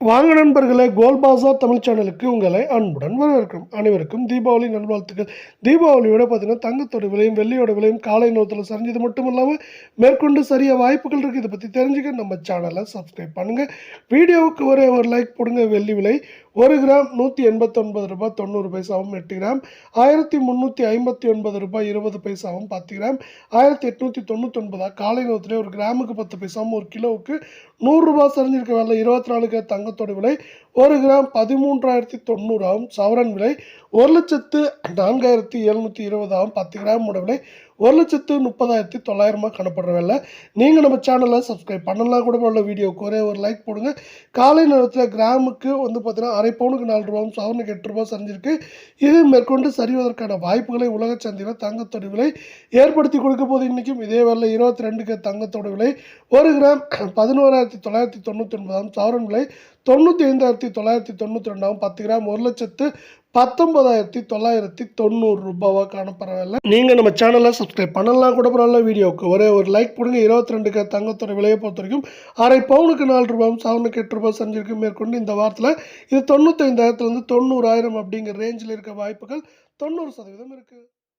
வாங்க நண்பர்களே கோல் பாசா தமிழ் சேனலுக்கு உங்களை அன்புடன் வரவேற்கும் அனைவருக்கும் தீபாவளி நல்வாழ்த்துக்கள். தீபாவளியோட பார்த்தீங்கன்னா தங்கத்தோட விலையும் வெள்ளியோட விலையும் காலை நேரத்தில் சரிஞ்சது மட்டும் இல்லாமல் மேற்கொண்டு சரியாக வாய்ப்புகள் இருக்குது இதை பற்றி தெரிஞ்சுக்க நம்ம சேனலை சப்ஸ்கிரைப் பண்ணுங்கள் வீடியோவுக்கு ஒரே ஒரு லைக் போடுங்க. வெள்ளி விலை ஒரு கிராம் நூற்றி எண்பத்தொன்பது ரூபாய் தொண்ணூறு பைசாவும் எட்டு கிராம் ஆயிரத்தி முந்நூற்றி ஐம்பத்தி ஒன்பது ரூபாய் இருபது பைசாவும் பத்து கிராம் ஆயிரத்தி எட்நூற்றி தொண்ணூத்தொன்பதா? காலை நேரத்தில் ஒரு கிராமுக்கு பத்து பைசாவும் ஒரு கிலோவுக்கு நூறுரூபா சரிஞ்சிருக்க வேலை. இருபத்தி நாலு கிராம் தங்கத்தோட விலை ஒரு கிராம் பதிமூன்றாயிரத்தி தொண்ணூறாகவும் சவரன் விலை ஒரு லட்சத்து நான்காயிரத்தி எழுநூற்றி இருபதாகவும் பத்து கிராமோட விலை ஒரு லட்சத்து முப்பதாயிரத்தி தொள்ளாயிரமாக காணப்படுற வேலை நீங்கள் நம்ம சேனலை சப்ஸ்கிரைப் பண்ணலாம் கூட உள்ள வீடியோக்கு ஒரே ஒரு லைக் போடுங்க. காலை நேரத்தில் கிராமுக்கு வந்து பார்த்தீங்கன்னா அரை பவுனுக்கு நாலு ரூபாவும் சவரனுக்கு எட்டு ரூபாய் சரிஞ்சிருக்கு. இது மேற்கொண்டு சரிவதற்கான வாய்ப்புகளை உலக சந்தையில் தங்கத்தோட விலை ஏற்படுத்தி கொடுக்க போது இன்றைக்கும் இதே வேலை இருபத்தி ரெண்டுக்கு தங்கத்தோட விலை ஒரு கிராம் பதினோராயிரத்தி தொள்ளாயிரத்தி தொண்ணூற்றி ஒன்பதாம் சவரன் விலை தொண்ணூற்றி ஐந்தாயிரத்தி தொள்ளாயிரத்தி தொண்ணூற்றி ரெண்டாவும் பத்து கிராம் ஒரு லட்சத்து பத்தொன்பதாயிரத்தி தொள்ளாயிரத்தி தொண்ணூறு ரூபாவாக காணப்படவில்லை நீங்கள் நம்ம சேனலை சப்ஸ்கிரைப் பண்ணலாம் கூட பரவாயில்ல வீடியோவுக்கு. ஒரே ஒரு லைக் போடுங்க இருபத்தி ரெண்டுக்கு தங்கத்தோட விலையை பொறுத்த வரைக்கும் அரை பவுனுக்கு நாலு ரூபாயும் சவனுக்கு எட்டு ரூபாய் செஞ்சிருக்கு மேற்கொண்டு இந்த வாரத்தில் இது தொண்ணூத்தைந்தாயிரத்துலேருந்து தொண்ணூறாயிரம் அப்படிங்கிற ரேஞ்சில் இருக்க வாய்ப்புகள் தொண்ணூறு சதவீதம் இருக்குது